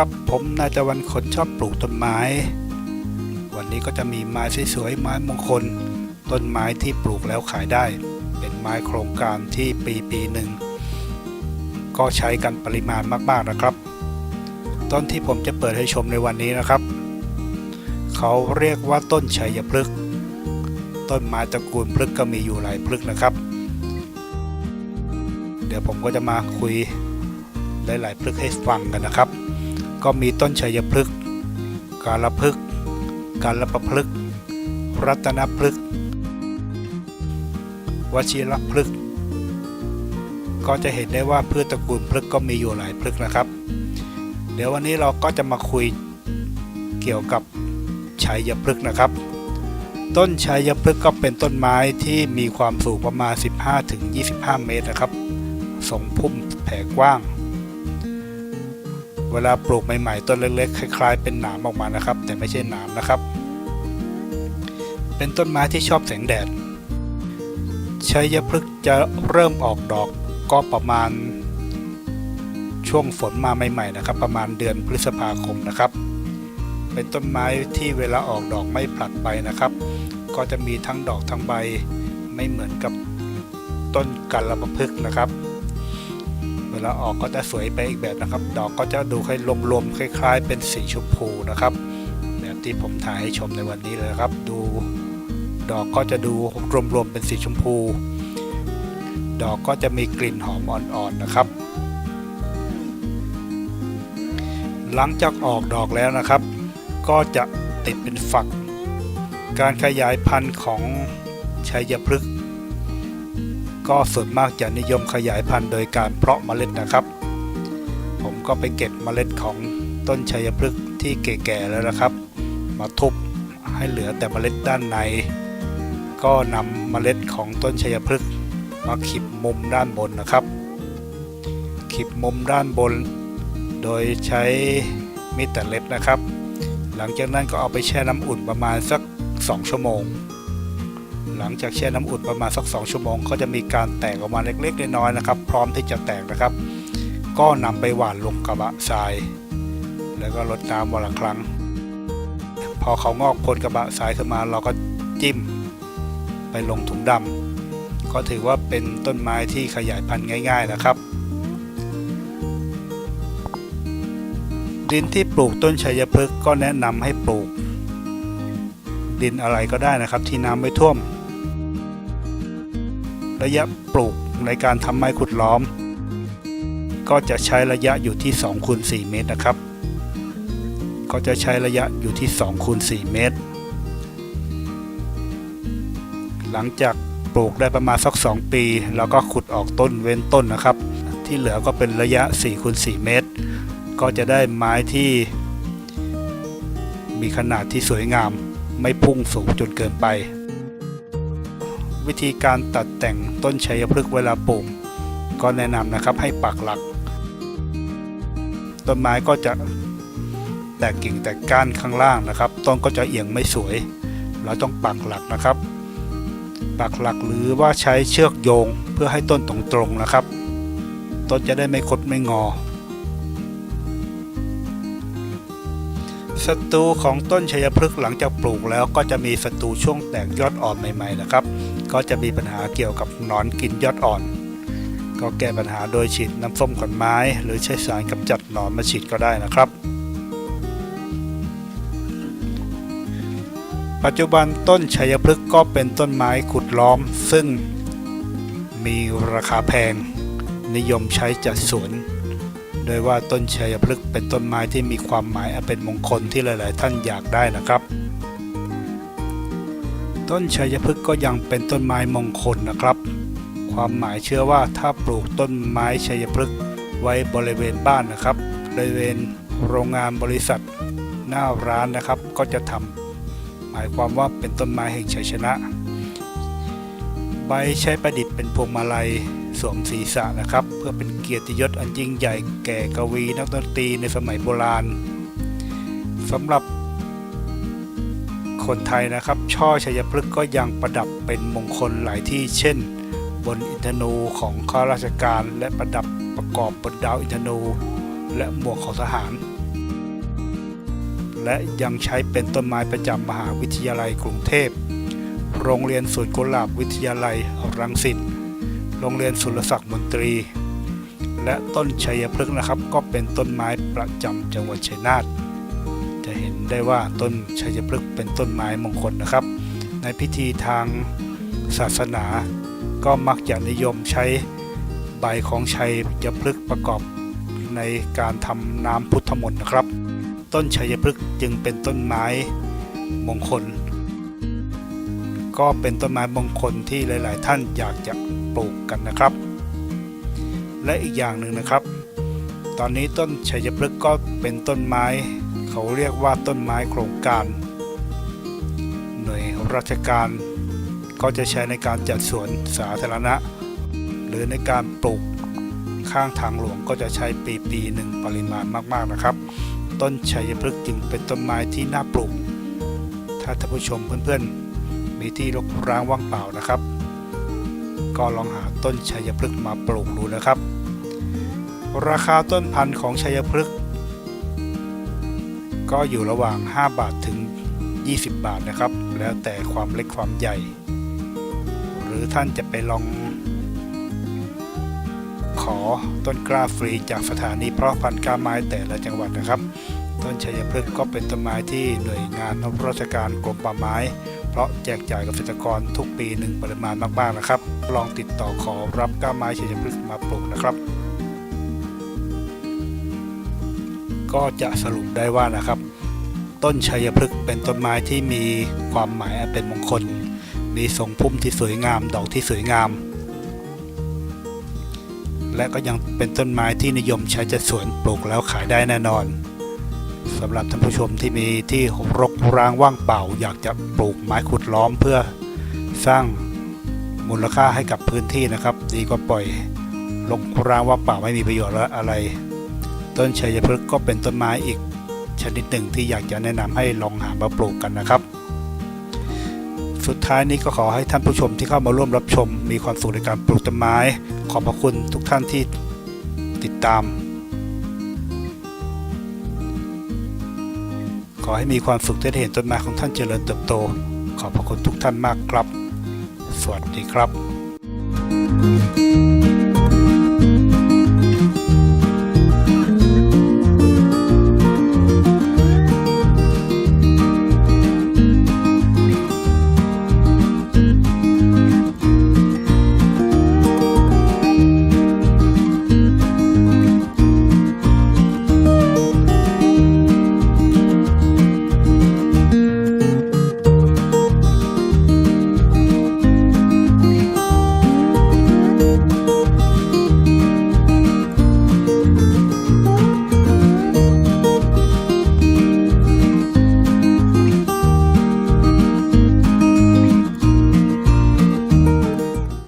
ครับผมนายตะวันคนชอบปลูกต้นไม้ วันนี้ก็จะมีไม้สวยๆไม้มงคล ต้นไม้ที่ปลูกแล้วขายได้ เป็นไม้โครงการที่ปีปีหนึ่งก็ใช้กันปริมาณมากๆนะครับ ต้นที่ผมจะเปิดให้ชมในวันนี้นะครับ เขาเรียกว่าต้นชัยพฤกษ์ต้นไม้ตระกูลพฤกษ์ก็มีอยู่หลายพฤกษ์นะครับ เดี๋ยวผมก็จะมาคุยหลายๆพฤกษ์ให้ฟังกันนะครับ ก็มีต้นชัยพฤกษ์กาลพฤกษ์กาลประพฤกษ์รัตนพฤกษ์วชิรพฤกษ์ก็จะเห็นได้ว่าพืชตระกูลพฤกษ์ก็มีอยู่หลายพฤกษ์นะครับ เดี๋ยววันนี้เราก็จะมาคุยเกี่ยวกับชัยพฤกษ์นะครับ ต้นชัยพฤกษ์ก็เป็นต้นไม้ที่มีความสูงประมาณ 15-25 เมตรนะครับทรงพุ่มแผ่กว้าง วลาปลูกใหม่ๆต้นเล็กๆคล้ายๆเป็นหนามออกมานะครับ แต่ไม่ใช่หนามนะครับ เป็นต้นไม้ที่ชอบแสงแดดชัยพฤกษ์จะเริ่มออกดอกก็ประมาณช่วงฝนมาใหม่ๆนะครับ ประมาณเดือนพฤษภาคมนะครับ เป็นต้นไม้ที่เวลาออกดอกไม่ผลัดใบนะครับ ก็จะมีทั้งดอกทั้งใบไม่เหมือนกับต้นกัลปะพฤกนะครับ วลาออกก็จะสวยไปอีกแบบนะครับ ดอกก็จะดูให้รวมๆคล้าย ๆ เป็นสีชมพูนะครับ แบบที่ผมถ่ายให้ชมในวันนี้เลยครับ ดูดอกก็จะดูรวมๆเป็นสีชมพู ดอกก็จะมีกลิ่นหอมอ่อนๆนะครับ หลังจากออกดอกแล้วนะครับ ก็จะติดเป็นฝัก การขยายพันธุ์ของชัยพฤกษ์ ก็ส่วนมากจะนิยมขยายพันธุ์โดยการเพาะเมล็ดนะครับ ผมก็ไปเก็บเมล็ดของต้นชัยพฤกษ์ที่แก่ๆแล้วนะครับ มาทุบให้เหลือแต่เมล็ดด้านใน ก็นำเมล็ดของต้นชัยพฤกษ์มาขีดมุมด้านบนนะครับขีดมุมด้านบน โดยใช้มีดตัดเล็บนะครับ หลังจากนั้นก็เอาไปแช่น้ำอุ่นประมาณสัก 2 ชั่วโมง หลังจากแช่น้ำอุ่นประมาณสัก 2 ชั่วโมง ก็จะมีการแตกออกมาเล็กๆน้อยๆนะครับ พร้อมที่จะแตกนะครับ ก็นำไปหว่านลงกระบะทราย แล้วก็รดน้ำวันละครั้ง พอเขางอกพ้นกระบะทรายขึ้นมาเราก็จิ้มไปลงถุงดำก็ถือว่าเป็นต้นไม้ที่ขยายพันธุ์ง่าย ๆนะครับดินที่ปลูกต้นชัยพฤกษ์ก็แนะนำให้ปลูก ดินอะไรก็ได้นะครับที่น้ำไม่ท่วม ระยะปลูกในการทำไม้ขุดล้อม ก็จะใช้ระยะอยู่ที่2คูณ4เมตรนะครับ ก็จะใช้ระยะอยู่ที่2คูณ4เมตร หลังจากปลูกได้ประมาณสัก 2 ปีเราก็ขุดออกต้นเว้นต้นนะครับ ที่เหลือก็เป็นระยะ4คูณ4เมตร ก็จะได้ไม้ที่ มีขนาดที่สวยงาม ไม่พุ่งสูงจนเกินไป วิธีการตัดแต่งต้นชัยพฤกษ์เวลาปลูกก็แนะนำนะครับให้ปักหลัก ต้นไม้ก็จะแตกกิ่งแตกก้านข้างล่างนะครับ ต้นก็จะเอียงไม่สวย เราต้องปักหลักนะครับ ปักหลักหรือว่าใช้เชือกโยงเพื่อให้ต้นตรงๆนะครับ ต้นจะได้ไม่คดไม่งอศัตรูของต้นชัยพฤกษ์หลังจากปลูกแล้วก็จะมีศัตรูช่วงแตกยอดอ่อนใหม่ๆนะครับ ก็จะมีปัญหาเกี่ยวกับหนอนกินยอดอ่อน ก็แก้ปัญหาโดยฉีดน้ำส้มขอนไม้ หรือใช้สารกำจัดหนอนมาฉีดก็ได้นะครับ ปัจจุบันต้นชัยพฤกษ์ก็เป็นต้นไม้ขุดล้อม ซึ่งมีราคาแพง นิยมใช้จัดสวนโดยว่าต้นชัยพฤกษ์เป็นต้นไม้ที่มีความหมายอันเป็นมงคลที่หลาย ๆ ท่านอยากได้นะครับ ต้นชัยพฤกษ์ก็ยังเป็นต้นไม้มงคลนะครับ ความหมายเชื่อว่าถ้าปลูกต้นไม้ชัยพฤกษ์ไว้บริเวณบ้านนะครับ บริเวณโรงงานบริษัท หน้าร้านนะครับก็จะทำหมายความว่าเป็นต้นไม้แห่งชัยชนะ ใบใช้ประดิษฐ์เป็นพวงมาลัยสวมศีรษะนะครับ เพื่อเป็นเกียรติยศอันยิ่งใหญ่แก่กวีนักดนตรีในสมัยโบราณสำหรับ คนไทยนะครับ ช่อชัยพฤกษ์ก็ยังประดับเป็นมงคลหลายที่ เช่น บนอินทนูของข้าราชการ และประดับประกอบบนดาวอินทนู และหมวกของทหาร และยังใช้เป็นต้นไม้ประจำมหาวิทยาลัยกรุงเทพ โรงเรียนสวนกุหลาบวิทยาลัยรังสิต โรงเรียนสุรศักดิ์มนตรี และต้นชัยพฤกษ์นะครับ ก็เป็นต้นไม้ประจำจังหวัดชัยนาท ได้ว่าต้นชัยพฤกษ์เป็นต้นไม้มงคลนะครับ ในพิธีทางศาสนาก็มักจะนิยมใช้ใบของชัยพฤกษ์ประกอบในการทำน้ำพุทธมนต์นะครับ ต้นชัยพฤกษ์จึงเป็นต้นไม้มงคล ก็เป็นต้นไม้มงคลที่หลาย ๆ ท่านอยากจะปลูกกันนะครับ และอีกอย่างหนึ่งนะครับ ตอนนี้ต้นชัยพฤกษ์ก็เป็นต้นไม้ เขาเรียกว่าต้นไม้โครงการ หน่วยราชการก็จะใช้ในการจัดสวนสาธารณะ หรือในการปลูกข้างทางหลวงก็จะใช้ปีปีหนึ่งปริมาณมากๆนะครับ ต้นชัยพฤกษ์จึงเป็นต้นไม้ที่น่าปลูก ถ้าท่านผู้ชมเพื่อนๆ มีที่รกร้างว่างเปล่านะครับ ก็ลองหาต้นชัยพฤกษ์มาปลูกดูนะครับ ราคาต้นพันธุ์ของชัยพฤกษ์ ก็อยู่ระหว่าง 5 บาทถึง 20 บาทนะครับ แล้วแต่ความเล็กความใหญ่ หรือท่านจะไปลอง ขอต้นกล้าฟรีจากสถานีเพาะพันธุ์กล้าไม้แต่ละจังหวัดนะครับ ต้นชัยพฤกษ์ก็เป็นต้นไม้ที่หน่วยงานราชการกรมป่าไม้ เพราะแจกจ่ายกเกษตรกรทุกปีหนึ่งปริมาณมากๆนะครับ ลองติดต่อขอรับกล้าไม้ชัยพฤกษ์มาปลูกนะครับ ก็จะสรุปได้ว่านะครับ ต้นชัยพฤกษ์เป็นต้นไม้ที่มีความหมายเป็นมงคล มีทรงพุ่มที่สวยงาม ดอกที่สวยงาม และก็ยังเป็นต้นไม้ที่นิยมใช้จัดสวนปลูกแล้วขายได้แน่นอนสำหรับท่านผู้ชมที่มีที่รกร้างว่างเปล่า อยากจะปลูกไม้ขุดล้อมเพื่อสร้างมูลค่าให้กับพื้นที่นะครับ ดีกว่าปล่อยรกร้างว่างเปล่าไม่มีประโยชน์อะไร ต้นชัยพฤกษ์ก็เป็นต้นไม้อีกชนิดหนึ่งที่อยากจะแนะนำให้ลองหามาปลูกกันนะครับ สุดท้ายนี้ก็ขอให้ท่านผู้ชมที่เข้ามาร่วมรับชม มีความสุขในการปลูกต้นไม้ ขอบพระคุณทุกท่านที่ติดตาม ขอให้มีความสุขที่ได้เห็นต้นไม้ของท่านเจริญเติบโต ขอบพระคุณทุกท่านมากครับ สวัสดีครับ